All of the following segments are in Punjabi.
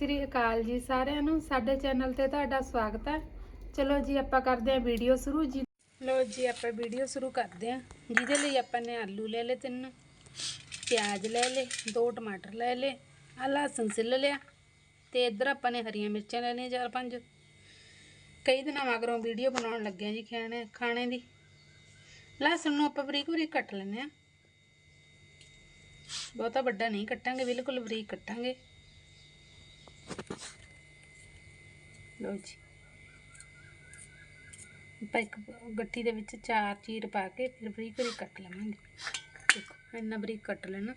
ਸ੍ਰੀ ਅਕਾਲ ਜੀ ਸਾਰਿਆਂ ਨੂੰ। ਸਾਡੇ ਚੈਨਲ ਤੇ ਤੁਹਾਡਾ ਸਵਾਗਤ ਹੈ। ਚਲੋ ਜੀ, ਆਪਾਂ ਕਰਦੇ ਹਾਂ ਵੀਡੀਓ ਸ਼ੁਰੂ। ਜੀ ਲੋ ਜੀ, ਆਪਾਂ ਵੀਡੀਓ ਸ਼ੁਰੂ ਕਰਦੇ ਹਾਂ। ਜਿਹਦੇ ਲਈ ਆਪਾਂ ਨੇ ਆਲੂ ਲੈ ਲਏ ਤਿੰਨ, ਪਿਆਜ਼ ਲੈ ਲਏ, ਦੋ ਟਮਾਟਰ ਲੈ ਲਏ ਆ ਲਸਣ ਸਿੱਲ ਲਿਆ ਤੇ ਇੱਧਰ ਆਪਾਂ ਨੇ ਹਰੀਆਂ ਮਿਰਚਾਂ ਲੈ ਲਈਆਂ ਚਾਰ ਪੰਜ। ਕਈ ਦਿਨਾਂ ਮਗਰੋਂ ਵੀਡੀਓ ਬਣਾਉਣ ਲੱਗਿਆ ਜੀ ਖਾਣੇ ਖਾਣੇ ਦੀ। ਲਸਣ ਨੂੰ ਆਪਾਂ ਬਰੀਕ ਬਰੀਕ ਕੱਟ ਲੈਂਦੇ ਆ ਬਹੁਤਾ ਵੱਡਾ ਨਹੀਂ ਕੱਟਾਂਗੇ, ਬਿਲਕੁਲ ਬਰੀਕ ਕੱਟਾਂਗੇ। ਲਓ ਜੀ। ਆਪਾਂ ਇੱਕ ਗੱਠੀ ਦੇ ਵਿੱਚ ਚਾਰ ਚੀਰ ਪਾ ਕੇ ਫਿਰ ਬਰੀਕ ਬਰੀਕ ਕੱਟ ਲਵਾਂਗੇ। ਦੇਖੋ, ਇੰਨਾ ਬਰੀਕ ਕੱਟ ਲੈਣਾ।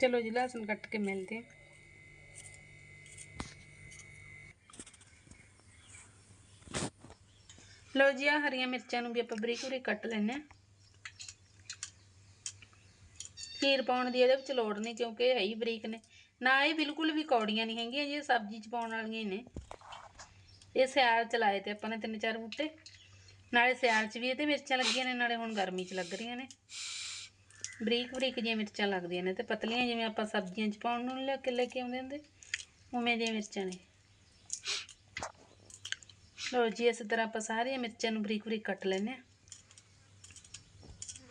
ਚਲੋ ਜੀ, ਲਸਣ ਕੱਟ ਕੇ ਮਿਲਦੇ ਹਾਂ ਲਓ ਜੀ ਆ ਹਰੀਆਂ ਮਿਰਚਾਂ ਨੂੰ ਵੀ ਆਪਾਂ ਬਰੀਕ ਬਰੀਕ ਕੱਟ ਲੈਣੇ ਆ। ਖੀਰ ਪਾਉਣ ਦੀ ਇਹਦੇ ਵਿੱਚ ਲੋੜ ਨਹੀਂ ਕਿਉਂਕਿ ਇਹ ਹੀ ਬਰੀਕ ਨੇ। ਨਾ ਇਹ ਬਿਲਕੁਲ ਵੀ ਕੌੜੀਆਂ ਨਹੀਂ ਹੈਗੀਆਂ ਜੀ ਇਹ ਸਬਜ਼ੀ 'ਚ ਪਾਉਣ ਵਾਲੀਆਂ ਹੀ ਨੇ। ਇਹ ਸਿਆਲ ਚ ਲਾਏ ਤੇ ਆਪਾਂ ਨੇ ਤਿੰਨ ਚਾਰ ਬੂਟੇ। ਨਾਲੇ ਸਿਆਲ 'ਚ ਵੀ ਇਹਦੇ ਮਿਰਚਾਂ ਲੱਗੀਆਂ ਨੇ, ਨਾਲੇ ਹੁਣ ਗਰਮੀ 'ਚ ਲੱਗ ਰਹੀਆਂ ਨੇ। ਬਰੀਕ ਬਰੀਕ ਜਿਹੀਆਂ ਮਿਰਚਾਂ ਲੱਗਦੀਆਂ ਨੇ ਤੇ ਪਤਲੀਆਂ ਜਿਵੇਂ ਆਪਾਂ ਸਬਜ਼ੀਆਂ 'ਚ ਪਾਉਣ ਨੂੰ ਲੈ ਕੇ ਲੈ ਕੇ ਆਉਂਦੇ ਹੁੰਦੇ, ਉਵੇਂ ਦੀਆਂ ਮਿਰਚਾਂ ਨੇ। ਲਓ ਜੀ, ਇਸ ਤਰ੍ਹਾਂ ਆਪਾਂ ਸਾਰੀਆਂ ਮਿਰਚਾਂ ਨੂੰ ਬਰੀਕ ਬਰੀਕ ਕੱਟ ਲੈਂਦੇ ਆ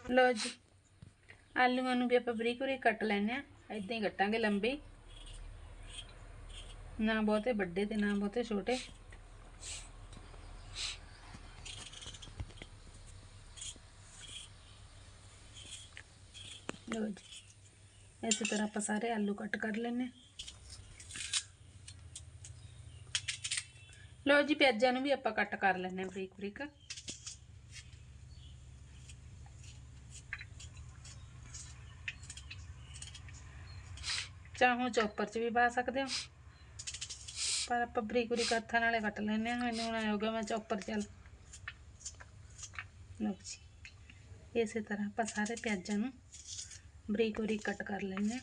ਲਓ ਜੀ ਆਲੂਆਂ ਨੂੰ ਵੀ ਆਪਾਂ ਬਰੀਕ ਬਰੀਕ ਕੱਟ ਲੈਂਦੇ ਆ ਇਦਾਂ ਹੀ ਕੱਟਾਂਗੇ ਲੰਬੇ। ਹੀ। ਨਾ ਬਹੁਤੇ ਵੱਡੇ ਤੇ ਨਾ ਬਹੁਤੇ ਛੋਟੇ। ਲਓ ਜੀ, ਇਸੇ ਤਰ੍ਹਾਂ ਆਪਾਂ ਸਾਰੇ ਆਲੂ ਕੱਟ ਕਰ ਲੈਂਦੇ ਹਾਂ। ਲਓ ਜੀ, ਪਿਆਜ਼ਾਂ ਨੂੰ ਵੀ ਆਪਾਂ ਕੱਟ ਕਰ ਲੈਂਦੇ ਹਾਂ ਬਰੀਕ ਬਰੀਕ। ਚਾਹੋ ਚੌਪਰ 'ਚ ਵੀ ਪਾ ਸਕਦੇ ਹੋ। ਪਰ ਆਪਾਂ ਬਰੀਕ ਬਰੀਕ ਹੱਥਾਂ ਨਾਲੇ ਕੱਟ ਲੈਂਦੇ ਹਾਂ। ਮੈਨੂੰ ਹੁਣ ਆਇਆ ਗਿਆ ਮੈਂ ਚੌਪਰ ਚੱਲ। ਲਓ ਜੀ। ਇਸੇ ਤਰ੍ਹਾਂ ਆਪਾਂ ਸਾਰੇ ਪਿਆਜ਼ਾਂ ਨੂੰ ਬਰੀਕ ਬਰੀਕ ਕੱਟ ਕਰ ਲੈਂਦੇ ਹਾਂ।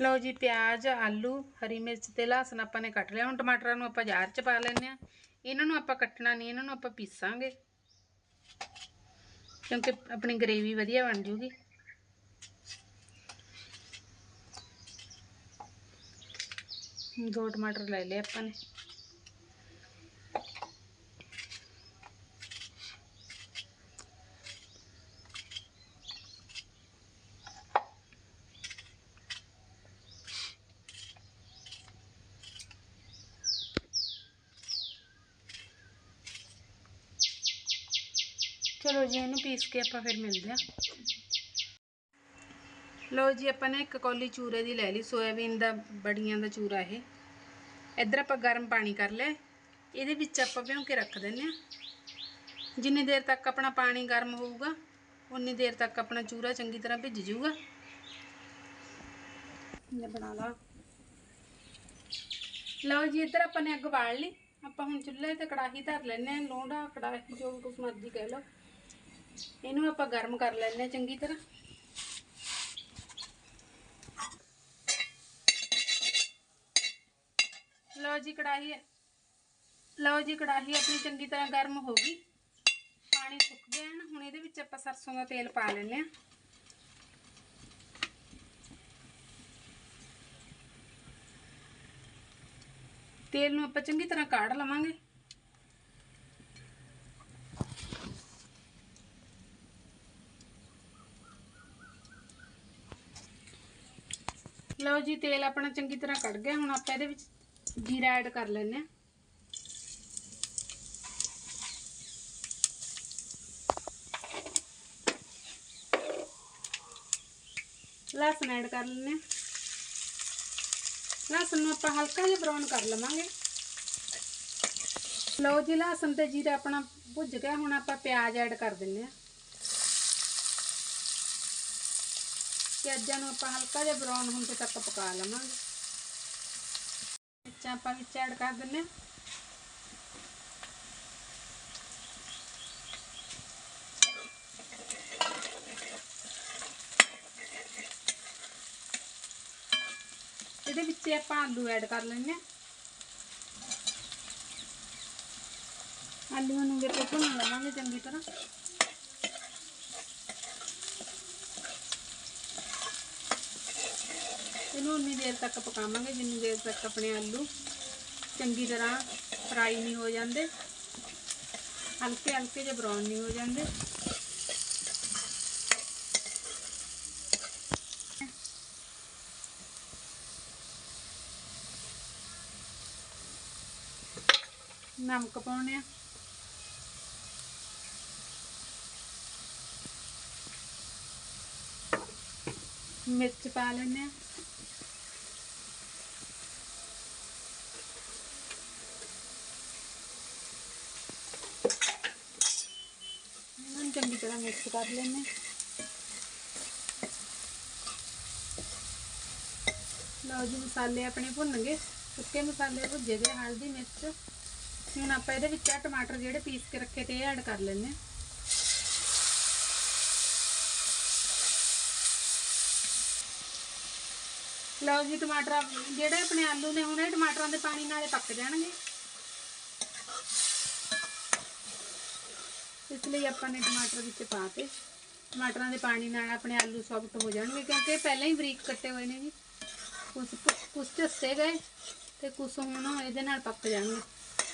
ਲਓ ਜੀ, ਪਿਆਜ਼, ਆਲੂ, ਹਰੀ ਮਿਰਚ ਤੇ ਲਸਣ ਆਪਾਂ ਨੇ ਕੱਟ ਲਿਆ। ਹੁਣ ਟਮਾਟਰਾਂ ਨੂੰ ਆਪਾਂ ਜਾਰ 'ਚ ਪਾ ਲੈਂਦੇ ਆ ਇਹਨਾਂ ਨੂੰ ਆਪਾਂ ਕੱਟਣਾ ਨਹੀਂ, ਇਹਨਾਂ ਨੂੰ ਆਪਾਂ ਪੀਸਾਂਗੇ। ਕਿਉਂਕਿ ਆਪਣੀ ਗਰੇਵੀ ਵਧੀਆ ਬਣ ਜੂਗੀ। ਦੋ ਟਮਾਟਰ ਲੈ ਲਏ ਆਪਾਂ ਨੇ। ਚਲੋ ਜੀ ਇਹਨੂੰ ਪੀਸ ਕੇ ਆਪਾਂ ਫਿਰ ਮਿਲਦੇ ਹਾਂ ਲਓ ਜੀ ਆਪਾਂ ਨੇ ਇੱਕ ਕੌਲੀ ਚੂਰੇ ਦੀ ਲੈ ਲਈ ਸੋਇਆਬੀਨ ਦਾ ਬੜੀਆਂ ਦਾ ਚੂਰਾ ਇਹ ਇੱਧਰ ਆਪਾਂ ਗਰਮ ਪਾਣੀ ਕਰ ਲਿਆ ਇਹਦੇ ਵਿੱਚ ਆਪਾਂ ਭਿਉਂ ਕੇ ਰੱਖ ਦਿੰਨੇ ਆ ਜਿੰਨੀ ਦੇਰ ਤੱਕ ਆਪਣਾ ਪਾਣੀ ਗਰਮ ਹੋਊਗਾ ਉਨੀ ਦੇਰ ਤੱਕ ਆਪਣਾ ਚੂਰਾ ਚੰਗੀ ਤਰ੍ਹਾਂ ਭਿੱਜ ਜਾਊਗਾ ਇਹ ਬਣਾ ਲਾ ਲਓ ਜੀ ਇੱਧਰ ਆਪਾਂ ਨੇ ਅੱਗ ਬਾਲ ਲਈ ਆਪਾਂ ਹੁਣ ਚੁੱਲ੍ਹੇ ਤੇ ਕੜਾਹੀ ਧਰ ਲੈਨੇ ਆ ਲੋਂਡਾ ਕੜਾਹੀ ਜੋ ਵੀ ਕੁਛ ਮਰਜ਼ੀ ਕਹਿ ਲਓ ਇਹਨੂੰ ਆਪਾਂ ਗਰਮ ਕਰ ਲੈਨੇ ਆ ਚੰਗੀ ਤਰ੍ਹਾਂ। ਲਓ ਜੀ ਕੜਾਹੀ, ਲਓ ਜੀ ਕੜਾਹੀ ਆਪਣੀ ਚੰਗੀ ਤਰ੍ਹਾਂ ਗਰਮ ਹੋ ਗਈ। ਪਾਣੀ ਸੁੱਕ ਗਿਆ ਨਾ, ਹੁਣ ਇਹਦੇ ਵਿੱਚ ਆਪਾਂ ਸਰਸੋਂ ਦਾ ਤੇਲ ਪਾ ਲੈਨੇ ਆ ਤੇਲ ਨੂੰ ਆਪਾਂ ਚੰਗੀ ਤਰ੍ਹਾਂ ਕਾੜ ਲਵਾਂਗੇ। ਲਓ ਜੀ, ਤੇਲ ਆਪਣਾ ਚੰਗੀ ਤਰ੍ਹਾਂ ਕੱਢ ਗਿਆ, ਹੁਣ ਆਪਾਂ ਇਹਦੇ ਵਿੱਚ ਜੀਰਾ ਐਡ ਕਰ ਲੈਂਦੇ ਆ ਲਸਣ ਐਡ ਕਰ ਲੈਂਦੇ ਆ ਲਸਣ ਨੂੰ ਆਪਾਂ ਹਲਕਾ ਜਿਹਾ ਬਰਾਊਨ ਕਰ ਲਵਾਂਗੇ। ਲਓ ਜੀ, ਲਸਣ ਤੇ ਜੀਰਾ ਆਪਣਾ ਭੁੱਜ ਗਿਆ, ਹੁਣ ਆਪਾਂ ਪਿਆਜ਼ ਐਡ ਕਰ ਦਿੰਨੇ ਆ ਪਿਆਜ਼ਾਂ ਨੂੰ ਆਪਾਂ ਹਲਕਾ ਜਿਹਾ ਬਰਾਊਨ ਹੁੰਦੇ ਤੱਕ ਪਕਾ ਲਵਾਂਗੇ। ਵਿੱਚ ਆਪਾਂ ਵਿੱਚ ਐਡ ਕਰ ਦਿੰਨੇ ਆ ਇਹਦੇ ਵਿੱਚ ਆਪਾਂ ਆਲੂ ਐਡ ਕਰ ਲੈਣੇ ਆਲੂਆਂ ਨੂੰ ਵੇਖੋ ਭੁੰਨ ਲਵਾਂਗੇ ਚੰਗੀ ਤਰ੍ਹਾਂ। ਇਹਨੂੰ ਉਨੀ ਦੇਰ ਤੱਕ ਪਕਾਵਾਂਗੇ, ਜਿੰਨੀ ਦੇਰ ਤੱਕ ਆਪਣੇ ਆਲੂ ਚੰਗੀ ਤਰ੍ਹਾਂ ਫਰਾਈ ਨਹੀਂ ਹੋ ਜਾਂਦੇ। ਹਲਕੇ ਹਲਕੇ ਜਿਹੇ ਬਰਾਊਨ ਨਹੀਂ ਹੋ ਜਾਂਦੇ। ਨਮਕ ਪਾਉਣੇ ਆ। ਮਿਰਚ ਪਾ ਲੈਣੇ ਆ। ਨੂੰ ਚੰਗੀ ਤਰ੍ਹਾਂ ਮਿਕਸ ਕਰ ਲੈਣੇ ਲਓ ਜੀ, ਮਸਾਲੇ ਆਪਣੇ ਭੁੰਨ ਗਏ। ਸੁੱਕੇ ਮਸਾਲੇ ਭੁੱਜੇ ਗਏ, ਹਲਦੀ, ਮਿਰਚ। ਹੁਣ ਆਪਾਂ ਇਹਦੇ ਵਿੱਚ ਆ ਟਮਾਟਰ ਜਿਹੜੇ ਪੀਸ ਕੇ ਰੱਖੇ ਤੇ ਇਹ ਐਡ ਕਰ ਲੈਂਦੇ ਆ ਲਓ ਜੀ, ਟਮਾਟਰ ਜਿਹੜੇ ਆਪਣੇ ਆਲੂ ਨੇ, ਹੁਣ ਇਹ ਟਮਾਟਰਾਂ ਦੇ ਪਾਣੀ ਨਾਲੇ ਪੱਕ ਜਾਣਗੇ। ਇਸ ਲਈ ਆਪਾਂ ਨੇ ਟਮਾਟਰ ਵਿੱਚ ਪਾਤੇ ਟਮਾਟਰਾਂ ਦੇ ਪਾਣੀ ਨਾਲ ਆਪਣੇ ਆਲੂ ਸੌਫਟ ਹੋ ਜਾਣਗੇ ਕਿਉਂਕਿ ਪਹਿਲਾਂ ਹੀ ਬਰੀਕ ਕੱਟੇ ਹੋਏ ਨੇ ਜੀ। ਕੁਝ ਕੁਝ ਝੱਸੇ ਗਏ ਤੇ ਕੁਝ ਹੁਣ ਇਹਦੇ ਨਾਲ ਪੱਕ ਜਾਣਗੇ।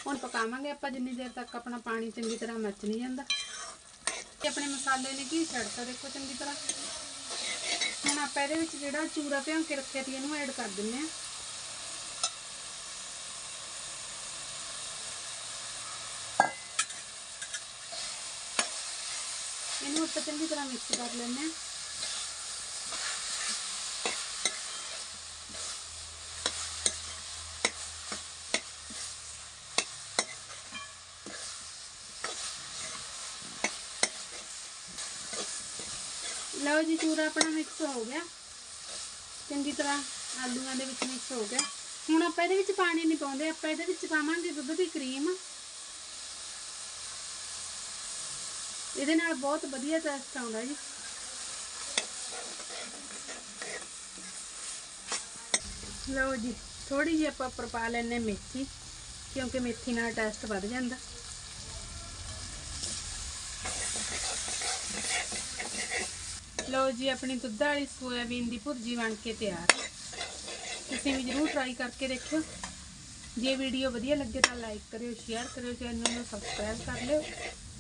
ਹੁਣ ਪਕਾਵਾਂਗੇ ਆਪਾਂ ਜਿੰਨੀ ਦੇਰ ਤੱਕ ਆਪਣਾ ਪਾਣੀ ਚੰਗੀ ਤਰ੍ਹਾਂ ਮੱਚ ਨਹੀਂ ਜਾਂਦਾ। ਤੇ ਆਪਣੇ ਮਸਾਲੇ ਨੇ ਕੀ ਛੱਡਤਾ ਦੇਖੋ ਚੰਗੀ ਤਰ੍ਹਾਂ। ਹੁਣ ਆਪਾਂ ਇਹਦੇ ਵਿੱਚ ਜਿਹੜਾ ਚੂਰਾ ਭਿਉਂ ਕੇ ਰੱਖਿਆ ਸੀ ਇਹਨੂੰ ਐਡ ਕਰ ਦਿੰਨੇ ਆ ਇਹਨੂੰ ਆਪਾਂ ਚੰਗੀ ਤਰ੍ਹਾਂ ਮਿਕਸ ਕਰ ਲੈਂਦੇ ਆ ਲਓ ਜੀ, ਚੂਰਾ ਆਪਣਾ ਮਿਕਸ ਹੋ ਗਿਆ। ਚੰਗੀ ਤਰ੍ਹਾਂ ਆਲੂਆਂ ਦੇ ਵਿੱਚ ਮਿਕਸ ਹੋ ਗਿਆ। ਹੁਣ ਆਪਾਂ ਇਹਦੇ ਵਿੱਚ ਪਾਣੀ ਨਹੀਂ ਪਾਉਂਦੇ, ਆਪਾਂ ਇਹਦੇ ਵਿੱਚ ਪਾਵਾਂਗੇ ਦੁੱਧ ਦੀ ਕਰੀਮ ਇਹਦੇ ਨਾਲ ਬਹੁਤ ਵਧੀਆ ਟੇਸਟ ਆਉਂਦਾ ਜੀ। ਲਓ ਜੀ ਥੋੜੀ ਜਿਹੀ ਆਪਾਂ ਉੱਪਰ ਪਾ ਲੈਣੇ ਮੇਥੀ, ਕਿਉਂਕਿ ਮੇਥੀ ਨਾਲ ਟੇਸਟ ਵੱਧ ਜਾਂਦਾ। ਲਓ ਜੀ, ਆਪਣੀ ਦੁੱਧ ਵਾਲੀ ਸੋਇਆਬੀਨ ਦੀ ਭੁਰਜੀ ਬਣ ਕੇ ਤਿਆਰ। ਤੁਸੀਂ ਵੀ ਜਰੂਰ ਟਰਾਈ ਕਰਕੇ ਦੇਖਿਓ। ਜੇ ਵੀਡੀਓ ਵਧੀਆ ਲੱਗੇ ਤਾਂ ਲਾਈਕ ਕਰਿਓ ਸ਼ੇਅਰ ਕਰਿਓ ਚੈਨਲ ਨੂੰ ਸਬਸਕ੍ਰਾਈਬ ਕਰ ਲਿਓ।